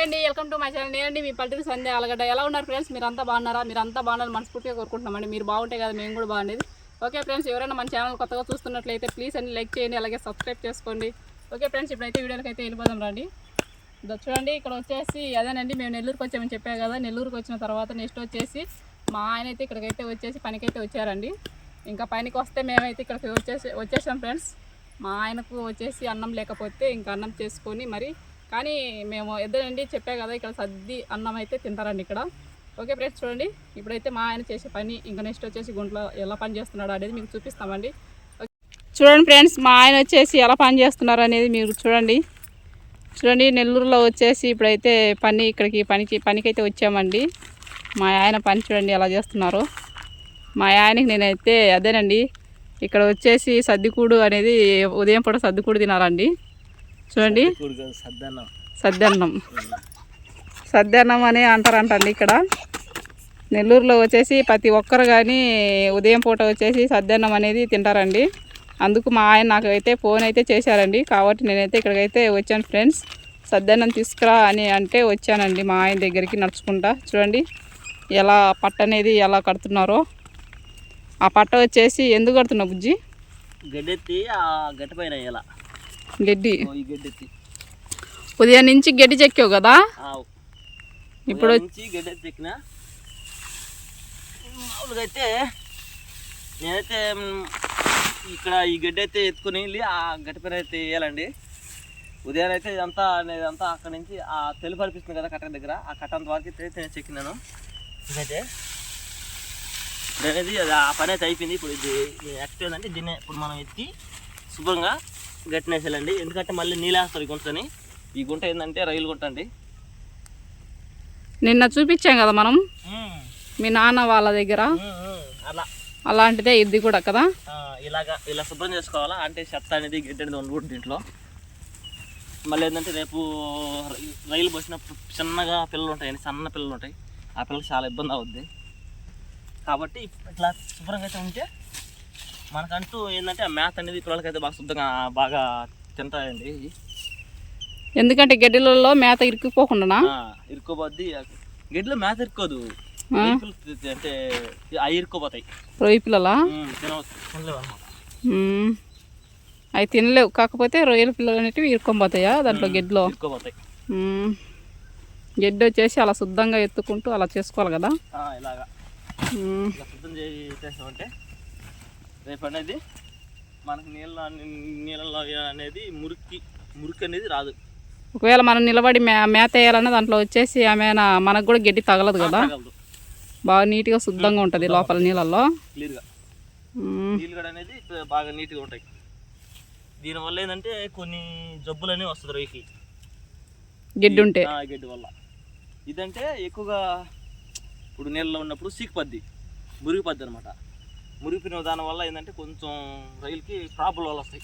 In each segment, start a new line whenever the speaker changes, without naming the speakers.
Hi అండి welcome to my channel నేనండి మీ పల్లెటూరు సంధ్య అలగడ్డ ఎలా ఉన్నారు ఫ్రెండ్స్ మీరు అంతా బాగున్నారా? మీరు అంతా బాగున్నారు మనస్ఫూర్తిగా కోరుకుంటున్నామండి. మీరు బాగుంటే కదా మేము కూడా బాగుండేది. ఓకే ఫ్రెండ్స్ ఎవరైనా మన ఛానల్ కొత్తగా చూస్తున్నట్లయితే ప్లీజ్ అండి లైక్ చేయండి అలాగే సబ్స్క్రైబ్ చేసుకోండి. ఓకే ఫ్రెండ్స్ ఇప్పుడైతే వీడియోకి అయితే వెళ్ళిపోదాం రండి. చూడండి ఇక్కడ వచ్చేసి అదేనండి మేము నెల్లూరుకి వచ్చామని చెప్పా కదా. నెల్లూరుకి వచ్చిన తర్వాత నెక్స్ట్ వచ్చేసి మా ఆయన అయితే ఇక్కడికైతే వచ్చేసి పనికైతే వచ్చారండి. ఇంకా పనికి వస్తే మేమైతే ఇక్కడికి వచ్చేసి వచ్చేసాం ఫ్రెండ్స్ మా ఆయనకు వచ్చేసి అన్నం లేకపోతే ఇంకా అన్నం చేసుకొని మరి కానీ మేము ఇద్దరండి చెప్పా కదా ఇక్కడ సర్ది అన్నం అయితే తింటారండి ఇక్కడ. ఓకే ఫ్రెండ్స్ చూడండి. ఇప్పుడైతే మా ఆయన చేసే పని ఇంకా నెక్స్ట్ వచ్చేసి గుంట్లో ఎలా పని చేస్తున్నాడు అనేది మీకు చూపిస్తామండి. చూడండి ఫ్రెండ్స్ మా ఆయన వచ్చేసి ఎలా పని చేస్తున్నారు అనేది మీరు చూడండి. చూడండి నెల్లూరులో వచ్చేసి ఇప్పుడైతే పని ఇక్కడికి పనికి పనికైతే వచ్చామండి. మా ఆయన పని చూడండి ఎలా చేస్తున్నారు. మా ఆయనకి నేనైతే అదేనండి ఇక్కడ వచ్చేసి సర్దికూడు అనేది ఉదయం పూట సర్దికూడు తినాలండి. చూడండి.
సద్దన్నం.
సద్దన్నం అనే అని అంటారంటండి ఇక్కడ. నెల్లూరులో వచ్చేసి ప్రతి ఒక్కరు కానీ ఉదయం పూట వచ్చేసి సద్దన్నం అనేది తింటారండి. అందుకు మా ఆయన నాకైతే ఫోన్ అయితే చేశారండి. కాబట్టి నేనైతే ఇక్కడికైతే వచ్చాను ఫ్రెండ్స్. సద్దన్నం తీసుకురా అని అంటే వచ్చానండి మా ఆయన దగ్గరికి నడుచుకుంటా. చూడండి ఎలా పట్ట అనేది ఎలా కడుతున్నారో. ఆ పట్ట వచ్చేసి ఎందుకు కడుతున్నావు బుజ్జి?
గడ్డెత్తి ఆ గట్టి పైన
గడ్డి. ఉదయం నుంచి గడ్డి చెక్కావు కదా? ఇప్పుడు
మామూలుగా అయితే నేనైతే ఇక్కడ ఈ గడ్డి అయితే ఎత్తుకొని వెళ్ళి ఆ గట్టి పైన అయితే వేయాలండి. ఉదయం అయితే ఇదంతా ఇదంతా అక్కడ నుంచి ఆ తెలుపు అనిపిస్తుంది కదా కట్ట దగ్గర ఆ కట్ట అంత వరకు అయితే నేను చెక్కినాను. ఇదైతే ఇప్పుడు అనేది అది ఆ పని అయితే అయిపోయింది. ఇప్పుడు ఇది యాక్టివ్ ఏంటంటే దీన్ని ఇప్పుడు మనం ఎత్తి శుభ్రంగా గట్టినేసేయాలండి. ఎందుకంటే మళ్ళీ నీళ్ళేస్తారు ఈ గుంటని. ఈ గుంట ఏంటంటే రైలు గుంట అండి.
నిన్న చూపించాం కదా మనం? మీ నాన్న వాళ్ళ దగ్గర.
అలా.
అలాంటిదే ఇది కూడా కదా?
ఇలాగా ఇలా శుభ్రం చేసుకోవాలా? అంటే చెత్త అనేది గడ్డి అనేది ఉండకూడదు దీంట్లో. మళ్ళీ ఏంటంటే రేపు రైలు పోసినప్పుడు చిన్నగా పిల్లలు ఉంటాయండి సన్న పిల్లలు ఉంటాయి. ఆ పిల్లలకి చాలా ఇబ్బంది అవుద్ది. కాబట్టి ఇట్లా శుభ్రంగా అయితే ఉంటే మనకంటూ ఏంటంటే ఆ మ్యాథ్ అనేది పిల్లలకైతే బాగా శుద్ధంగా బాగా తింటాయండి.
ఎందుకంటే గడ్డిలలో మేత ఇరుక్కుపోకుండా
ఇరుక్కోపోద్ది. గడ్డిలో మేత ఇరుక్కోదు. అంటే అవి ఇరుక్కోపోతాయి.
రొయ్యి పిల్లలా. అవి తినలేవు. కాకపోతే రొయ్యల పిల్లలు అనేటివి ఇరుక్కొనిపోతాయా దాంట్లో గడ్డిలో?
ఇరుక్కోపోతాయి.
గడ్డి వచ్చేసి అలా శుద్ధంగా ఎత్తుకుంటూ అలా చేసుకోవాలి కదా?
ఇలాగా. శుద్ధం చేసామంటే రేపు అనేది మనకు నీళ్ళ నీళ్ళలో అనేది మురికి మురికి అనేది రాదు.
ఒకవేళ మనం నిలబడి మే మేత వేయాలన్నా దాంట్లో వచ్చేసి ఏమైనా మనకు కూడా గడ్డి తగలదు కదా. బాగా నీట్గా శుద్ధంగా ఉంటుంది లోపల నీళ్ళల్లో.
క్లియర్గా. నీళ్ళు కూడా అనేది బాగా నీట్గా ఉంటాయి. దీనివల్ల ఏంటంటే కొన్ని జబ్బులు అనేవి వస్తుంది రైకి
గడ్డి ఉంటే.
గడ్డి వల్ల. ఇదంటే ఎక్కువగా ఇప్పుడు నీళ్ళలో ఉన్నప్పుడు సీకిపద్ది మురిగిపద్ది అనమాట మురిగిపోయిన దాని వల్ల ఏంటంటే కొంచెం రైలుకి ప్రాబ్లం వస్తాయి.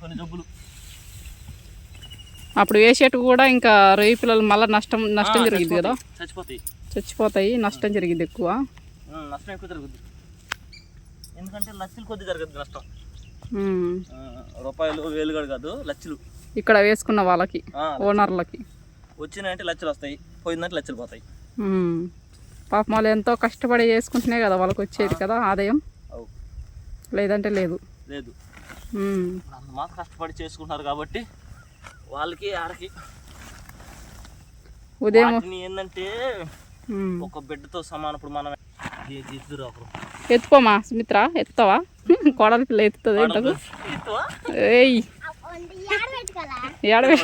కొన్ని జబ్బులు.
అప్పుడు వేసేట్టు కూడా ఇంకా రొయ్యి పిల్లలు మళ్ళీ నష్టం నష్టం జరిగింది కదా?
చచ్చిపోతాయి.
చచ్చిపోతాయి. నష్టం జరిగింది ఎక్కువ.
నష్టం ఎక్కువ జరుగుద్ది. ఎందుకంటే లక్షలు కొద్ది జరగదు నష్టం. రూపాయలు వేలు కాదు లక్షలు
ఇక్కడ వేసుకున్న వాళ్ళకి ఓనర్లకి.
వచ్చినాయంటే లక్షలు వస్తాయి పోయిందంటే లక్షలు పోతాయి.
పాపం వాళ్ళు ఎంతో కష్టపడి చేసుకుంటున్నాయి కదా వాళ్ళకి వచ్చేది కదా ఆదాయం. లేదంటే లేదు.
లేదు. కష్టపడి చేసుకుంటున్నారు కాబట్టి వాళ్ళకి ఆడకి.
ఉదయం
ఏంటంటే. ఒక బిడ్డతో సమానం. ఇప్పుడు మనం
ఎత్తుకోమా సుమిత్ర? ఎత్తుతావా? కోడలి పిల్ల ఎత్తుతుంది ఇంతకు? ఏయ్. ఏడవే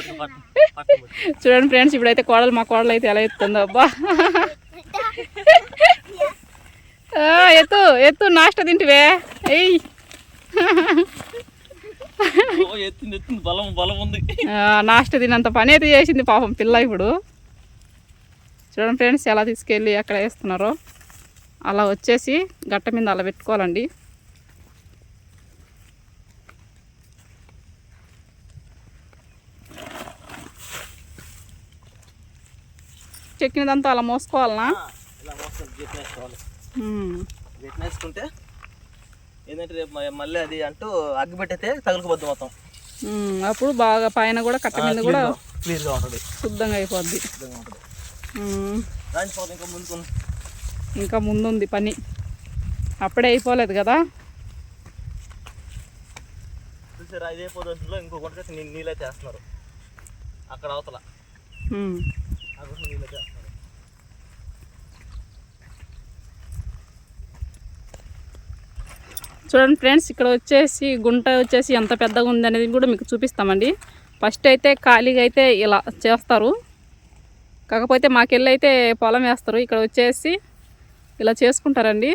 చూడండి ఫ్రెండ్స్ ఇప్పుడైతే కోడలు మా కోడలు అయితే ఎలా ఎత్తుందో అబ్బా. ఆ, ఎత్తు ఎత్తు నాష్ట తింటివే. ఏయ్.
ఎత్తింది ఎత్తింది బలం బలం ఉంది.
ఆ, నాష్ట తినంత పని అయితే చేసింది పాపం పిల్ల ఇప్పుడు. చూడండి ఫ్రెండ్స్ ఎలా తీసుకెళ్ళి ఎక్కడ వేస్తున్నారో. అలా వచ్చేసి గట్ట మీద అలా పెట్టుకోవాలండి. చెక్కినదంతా అలా మోసుకోవాలనా?
వేసుకుంటే ఏంటంటే రేపు మళ్ళీ అది అంటూ అగ్గి పెట్టయితే తగులుకుపోద్ది మొత్తం
అప్పుడు బాగా పైన కూడా కట్ట మీద కూడా.
క్లియర్గా ఉంటుంది.
శుద్ధంగా అయిపోద్ది.
ఇంకా ముందుకు
ఇంకా ముందుంది పని. అప్పుడే అయిపోలేదు కదా?
చూసారా ఇదే పొద్దులో ఇంకో గుంటకైతే నీ నీళ్ళైతే వేస్తున్నారు. అక్కడ అవతల. అక్కడ నీళ్ళైతే
చూడండి ఫ్రెండ్స్ ఇక్కడ వచ్చేసి గుంట వచ్చేసి ఎంత పెద్దగా ఉంది అనేది కూడా మీకు చూపిస్తామండి. ఫస్ట్ అయితే ఖాళీగా అయితే ఇలా చేస్తారు. కాకపోతే మాకెళ్ళి అయితే పొలం వేస్తారు. ఇక్కడ వచ్చేసి ఇలా చేసుకుంటారండి.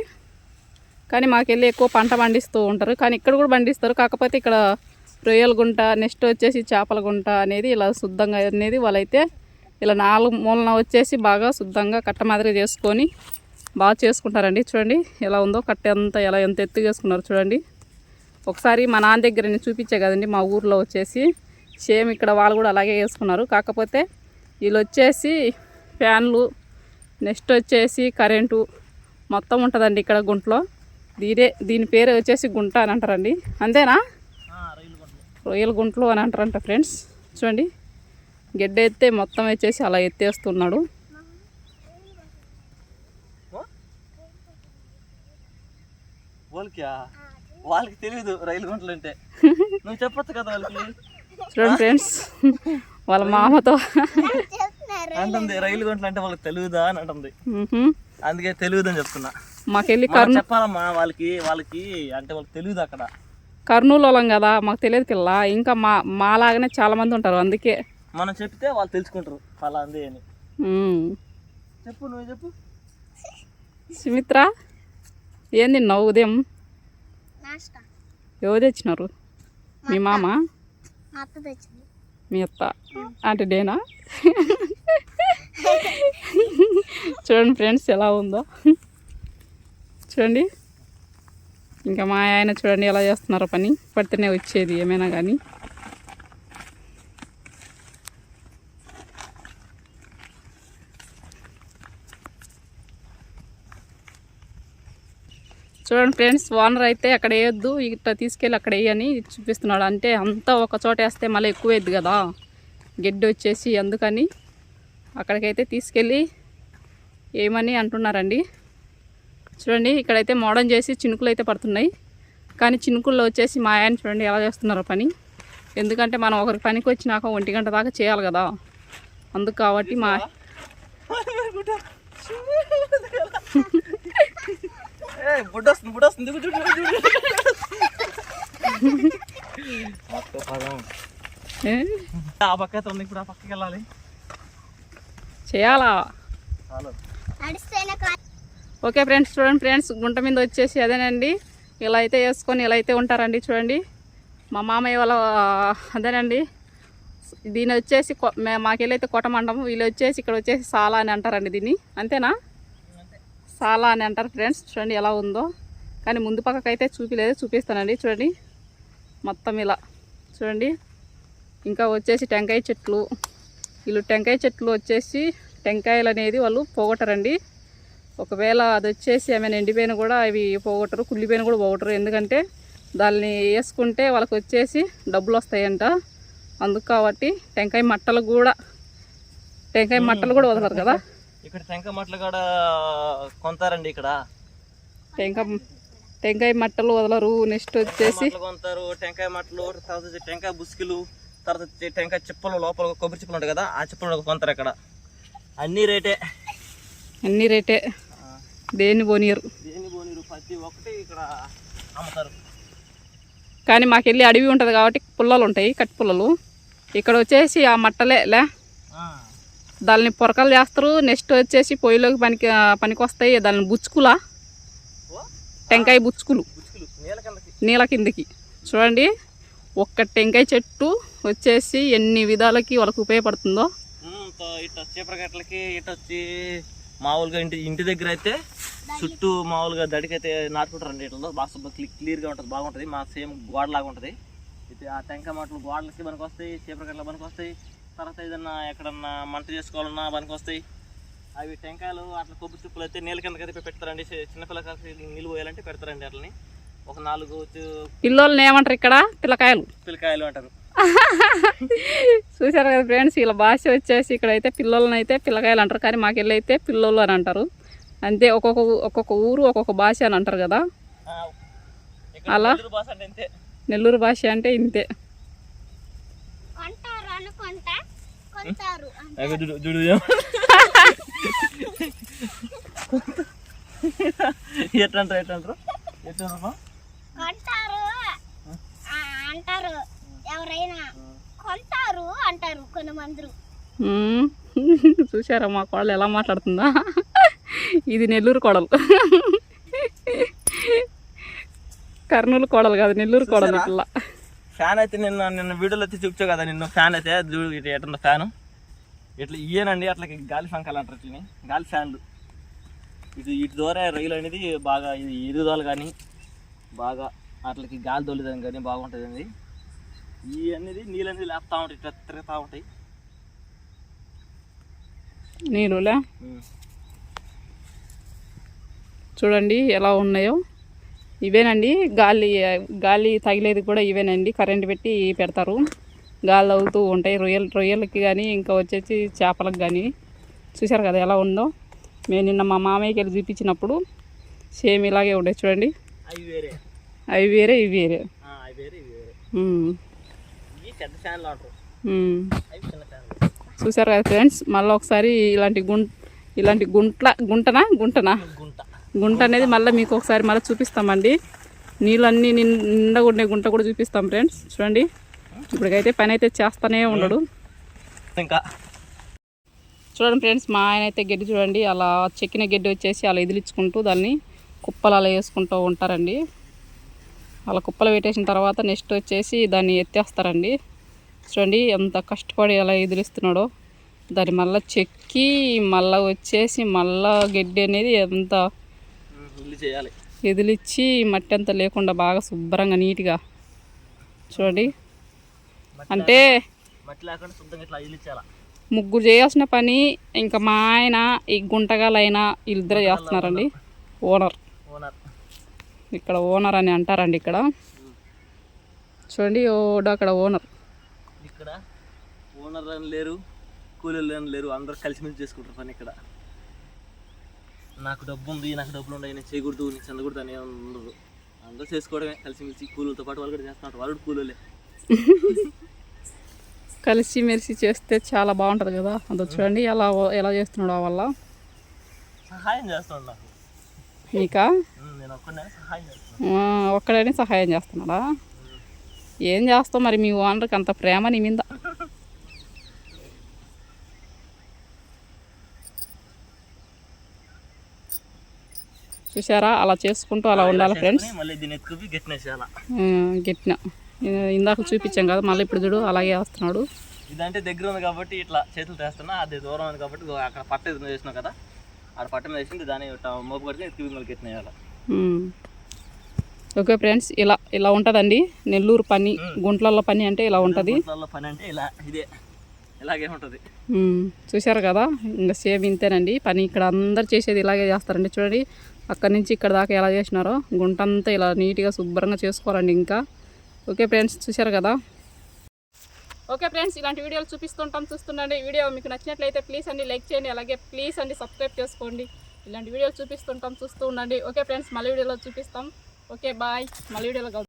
కానీ మాకెళ్ళి ఎక్కువ పంట పండిస్తూ ఉంటారు. కానీ ఇక్కడ కూడా పండిస్తారు. కాకపోతే ఇక్కడ రొయ్యల గుంట నెక్స్ట్ వచ్చేసి చేపల గుంట అనేది ఇలా శుద్ధంగా అనేది వాళ్ళైతే ఇలా నాలుగు మూలన వచ్చేసి బాగా శుద్ధంగా కట్ట మాదిరి చేసుకొని బాగా చేసుకుంటారండి. చూడండి ఎలా ఉందో కట్టె అంతా ఎలా ఎంత ఎత్తు చేసుకున్నారు చూడండి. ఒకసారి మా నాన్న దగ్గర నేను చూపించే కదండి మా ఊర్లో వచ్చేసి. సేమ్ ఇక్కడ వాళ్ళు కూడా అలాగే వేసుకున్నారు. కాకపోతే వీళ్ళు వచ్చేసి ఫ్యాన్లు నెక్స్ట్ వచ్చేసి కరెంటు మొత్తం ఉంటుందండి ఇక్కడ గుంటలో. దీనే దీని పేరు వచ్చేసి గుంట అని అంటారండి. అంతేనా? రొయ్యల గుంటలు అని అంటారంట ఫ్రెండ్స్. చూడండి గెడ్డ ఎత్తే మొత్తం వచ్చేసి అలా ఎత్తేస్తున్నాడు.
వాళ్ళకి వాళ్ళకి తెలియదు రైలు గుంటలు అంటే. నువ్వు చెప్పొచ్చు కదా వాళ్ళకి.
చూడండి ఫ్రెండ్స్ వాళ్ళ మామతో.
అంటుంది రైలు గుంటలు అంటే వాళ్ళకి తెలియదా అని అంటుంది. అందుకే తెలియదు అని చెప్తున్నా.
మాకెళ్ళి
మనం
కర్నూ
చెప్పాలమ్మా వాళ్ళకి వాళ్ళకి అంటే వాళ్ళకి తెలియదు అక్కడ.
కర్నూలు వాళ్ళం కదా మాకు తెలియదు పిల్ల ఇంకా మా మాలాగానే చాలా మంది ఉంటారు అందుకే.
మనం చెప్తే వాళ్ళు తెలుసుకుంటారు అలా అంది అని. చెప్పు నువ్వు చెప్పు.
సుమిత్ర? ఏం తిన్నావు ఉదయం? ఎవరు తెచ్చినారు? మీ మామ?
మా అత్త తెచ్చింది.
మీ అత్త. అంటే నేనా? చూడండి ఫ్రెండ్స్ ఎలా ఉందో. చూడండి. ఇంకా మా ఆయన చూడండి ఎలా చేస్తున్నారో పని. పడితేనే వచ్చేది ఏమైనా కానీ. చూడండి ఫ్రెండ్స్ ఓనర్ అయితే అక్కడ వేయొద్దు ఇట్లా తీసుకెళ్ళి అక్కడ వేయని చూపిస్తున్నాడు. అంటే అంతా ఒక చోట వేస్తే మళ్ళీ ఎక్కువ కదా. గడ్డి వచ్చేసి అందుకని అక్కడికైతే తీసుకెళ్ళి ఏమని అంటున్నారండి. చూడండి ఇక్కడైతే మోడర్న్ చేసి చినుకులు అయితే పడుతున్నాయి. కానీ చినుకుల్లో వచ్చేసి మా ఆయన చూడండి ఎలా చేస్తున్నారో పని. ఎందుకంటే మనం ఒకరి పనికి వచ్చినాక ఒంటి గంట దాకా చేయాలి కదా. అందుకు కాబట్టి మా
బుడ్డ వస్తుంది బుడ్డ వస్తుంది. దిగు, దిగు, దిగు, దిగు. మొత్తం పదం.
ఏ?
ఆ పక్క అయితే ఉంది ఇప్పుడు ఆ పక్కకి వెళ్ళాలి.
చేయాలా? ఓకే ఫ్రెండ్స్ చూడండి ఫ్రెండ్స్ గుంట మీద వచ్చేసి అదేనండి. ఇలా అయితే వేసుకొని ఇలా అయితే ఉంటారండి చూడండి. మా మామయ్య వాళ్ళ అదేనండి. దీని వచ్చేసి మాకెళ్ళైతే కొట్టమంటాము వీళ్ళు వచ్చేసి ఇక్కడ వచ్చేసి సాలా అని అంటారండి దీన్ని. అంతేనా? సాలా అని అంటారు ఫ్రెండ్స్ చూడండి ఎలా ఉందో. కానీ ముందు పక్కకు అయితే చూపిలేదు. చూపిస్తానండి. చూడండి. మొత్తం ఇలా. చూడండి. ఇంకా వచ్చేసి టెంకాయ చెట్లు. వీళ్ళు టెంకాయ చెట్లు వచ్చేసి టెంకాయలు అనేది వాళ్ళు పోగొట్టరండి. ఒకవేళ అది వచ్చేసి ఏమైనా ఎండిపోయిన కూడా అవి పోగొట్టరు. కుళ్ళిపోయిన కూడా పోగొట్టరు. ఎందుకంటే దాన్ని వేసుకుంటే వాళ్ళకి వచ్చేసి డబ్బులు వస్తాయంట. అందుకు కాబట్టి టెంకాయ మట్టలు కూడా టెంకాయ మట్టలు కూడా వదలరు కదా.
ఇక్కడ టెంక మట్లు కూడా కొంటారండి ఇక్కడ.
టెంకాయ టెంకాయ మట్టలు వదలరు నెక్స్ట్ వచ్చేసి
కొంటారు టెంకాయ మట్లు తర్వాత టెంకాయ బుస్కిలు తర్వాత టెంకాయ చిప్పలు లోపల కొబ్బరి చిప్పలు ఉంటాయి కదా ఆ చిప్పలు కొంటారు ఇక్కడ అన్ని రేటే.
అన్ని రేటే. దేన్ని పోనీయరు.
దేని బోనీరు ప్రతి ఒక్కటి ఇక్కడ అమ్ముతారు.
కానీ మాకెళ్ళి అడవి ఉంటుంది కాబట్టి పుల్లలు ఉంటాయి కట్టి పుల్లలు ఇక్కడ వచ్చేసి ఆ మట్టలే లే. దాన్ని పొరకలు చేస్తారు. నెక్స్ట్ వచ్చేసి పొయ్యిలోకి పనికి పనికి వస్తాయి దాన్ని బుచ్చుకులా. టెంకాయ బుచ్చుకులు.
నీళ్ళ కిందకి.
చూడండి. ఒక్క టెంకాయ చెట్టు వచ్చేసి ఎన్ని విధాలకి వాళ్ళకి ఉపయోగపడుతుందో.
ఉమ్, తో- ఇట్లా చీపర గట్లకి ఇటు వచ్చి మామూలుగా ఇంటి ఇంటి దగ్గర అయితే చుట్టూ మామూలుగా దడికైతే నాటుకుంటారండి ఇట్లా బాగా క్లియర్గా ఉంటుంది. బాగుంటుంది. మా సేమ్ గోడలాగా ఉంటుంది. అయితే ఆ టెంకాయ మాటలు గోడలకి పనికి వస్తాయి చీపర గట్ల పనికి వస్తాయి తర్వాత ఏదన్నా ఎక్కడన్నా మంట చేసుకోవాలన్నా పనికి వస్తాయి. అవి టెంకాయలు అట్లా కొబ్బరి చిప్పులు అయితే నీళ్ళ కిందకి అయితే పెడతారండి. చి- చిన్నపిల్లకాయలకి నీళ్ళు పోయాలంటే పెడతారండి అట్లని. ఒక నాలుగు
పిల్లోళ్ళని ఏమంటారు ఇక్కడ? పిల్లకాయలు.
పిల్లకాయలు అంటారు.
చూశారు కదా ఫ్రెండ్స్ వీళ్ళ భాష వచ్చేసి ఇక్కడైతే పిల్లలని అయితే పిల్లకాయలు అంటారు. కానీ మాకెళ్ళి అయితే పిల్లోళ్ళు అని అంటారు. అంతే ఒక్కొక్క ఒక్కొక్క ఊరు ఒక్కొక్క భాష అని అంటారు కదా. అలా?
నెల్లూరు భాష అంటే ఇంతే.
ఇంతే
కొంటారు
చూడు చూడు ఎట్లంటారు ఎట్లంటారు? ఎట్లంటారు?
కొంటారు. అంటారు. ఎవరైనా కొంటారు అంటారు కొంతమంది.
చూశారా మా కోడలు ఎలా మాట్లాడుతుందా? ఇది నెల్లూరు కోడలు. కర్నూలు కోడలు కాదు నెల్లూరు కోడలు పిల్ల
ఫ్యాన్ అయితే నిన్న నిన్న వీడియోలో అయితే చూపించావు కదా నిన్న ఫ్యాన్ అయితే. చూడు ఇటు ఎట్లుందో ఫ్యాన్ ఇట్లా ఇయ్యనండి అట్లా గాలి ఫంకాలు అంటారు ఇట్లని గాలి ఫ్యాన్లు ఇటు ఇటు ద్వారా రైలు అనేది బాగా ఇది ఎదుగుదల కానీ బాగా అట్లకి గాలి తోలేదని కానీ బాగుంటుంది అండి. ఈ అనేది నీళ్ళు అనేది లేపుతా ఉంటాయి ఇట్లా తిరుగుతూ ఉంటాయి.
నీళ్ళులే చూడండి ఎలా ఉన్నాయో. ఇవేనండి. గాలి గాలి తగిలేది కూడా ఇవేనండి. కరెంట్ పెట్టి పెడతారు. గాలి తగులుతూ ఉంటాయి. రొయ్యలు రొయ్యలకి కానీ ఇంకా వచ్చేసి చేపలకు కానీ చూశారు కదా ఎలా ఉందో? మేము నిన్న మా మామయ్యకి వెళ్ళి చూపించినప్పుడు సేమ్ ఇలాగే ఉండే. చూడండి.
అవి వేరే.
ఇవి వేరే. చూశారు కదా ఫ్రెండ్స్? మళ్ళీ ఒకసారి ఇలాంటి గుం ఇలాంటి గుంట్ల గుంటనా? గుంటనా?
గుంట
అనేది మళ్ళీ మీకు ఒకసారి మళ్ళీ చూపిస్తామండి. నీళ్ళన్నీ నిన్- నిండగా ఉండే గుంట కూడా చూపిస్తాం ఫ్రెండ్స్. చూడండి. ఇప్పటికైతే పని అయితే చేస్తానే ఉండడు
ఇంకా.
చూడండి ఫ్రెండ్స్ మా ఆయన అయితే గడ్డి చూడండి అలా చెక్కిన గడ్డి వచ్చేసి అలా ఎదిలించుకుంటూ దాన్ని కుప్పలు అలా వేసుకుంటూ ఉంటారండి. అలా కుప్పలు పెట్టేసిన తర్వాత నెక్స్ట్ వచ్చేసి దాన్ని ఎత్తేస్తారండి. చూడండి ఎంత కష్టపడి అలా ఎదిలిస్తున్నాడో. దాన్ని మళ్ళీ చెక్కి మళ్ళీ వచ్చేసి మళ్ళా గడ్డి అనేది ఎంత ఎదిలిచ్చి మట్టి అంతా లేకుండా బాగా శుభ్రంగా నీట్గా చూడండి. అంటే ముగ్గురు చేయాల్సిన పని ఇంకా మా ఆయన ఈ గుంటగాలైనా వీళ్ళిద్దరే చేస్తున్నారండి. ఓనర్
ఓనర్
ఇక్కడ ఓనర్ అని అంటారండి ఇక్కడ. చూడండి ఓడ అక్కడ ఓనర్
ఇక్కడ ఓనర్ అని లేరు కూలీలు అని లేరు అందరూ కలిసిమెలిసి చేసుకుంటారు పని ఇక్కడ. నాకు డబ్బు ఉంది నాకు డబ్బులు ఉన్నాయి నేను చేయకూడదు నేను చెందకూడదు అని ఉండదు. అందరూ చేసుకోవడమే కలిసిమెలిసి కూలీలతో పాటు వాళ్ళు కూడా చేస్తున్నారు వాళ్ళు కూలీలే
కలిసి మెలిసి చేస్తే చాలా బాగుంటుంది కదా. అంత చూడండి ఎలా ఎలా చేస్తున్నాడు వల్ల.
సహాయం చేస్తాను నాకు.
ఆ, ఒక్కడనే సహాయం చేస్తున్నాడా? ఏం చేస్తావు మరి మీ ఓనర్కి అంత ప్రేమ నీ మీద? చూసారా అలా చేసుకుంటూ అలా ఉండాలి ఫ్రెండ్స్. గిట్టిన ఇందాక చూపించాం కదా మళ్ళీ ఇప్పుడు చూడు అలాగే వేస్తున్నాడు
ఇదంటే దగ్గర ఉంది కాబట్టి ఇట్లా చేతులు తెస్తున్నా అది దూరం ఉంది కాబట్టి అక్కడ పట్ట ఎదురు చేసినావు కదా ఆడ పట్ట మీద వేసింది దాన్ని మోపు.
ఓకే ఫ్రెండ్స్ ఇలా ఇలా ఉంటుందండి. నెల్లూరు పని గుంట్లల్లో పని అంటే ఇలా ఉంటుంది.
పని అంటే ఇలా ఇదే. ఇలాగే ఉంటుంది.
చూశారు కదా ఇంకా సేమ్ ఇంతేనండి. పని ఇక్కడ అందరు చేసేది ఇలాగే చేస్తారండి. చూడండి అక్కడి నుంచి ఇక్కడ దాకా ఎలా చేసినారో గుంటంతా ఇలా నీట్గా శుభ్రంగా చేసుకోవాలండి ఇంకా. ఓకే ఫ్రెండ్స్ చూశారు కదా? ఓకే ఫ్రెండ్స్ ఇలాంటి వీడియోలు చూపిస్తుంటాం చూస్తుండండి. వీడియో మీకు నచ్చినట్లయితే ప్లీజ్ అండి లైక్ చేయండి అలాగే ప్లీజ్ అండి సబ్స్క్రైబ్ చేసుకోండి. ఇలాంటి వీడియోలు చూపిస్తుంటాం చూస్తూ ఉండండి. ఓకే ఫ్రెండ్స్ మళ్ళీ వీడియోలో చూపిస్తాం. Okay bye. మళ్ళీ వీడియోలో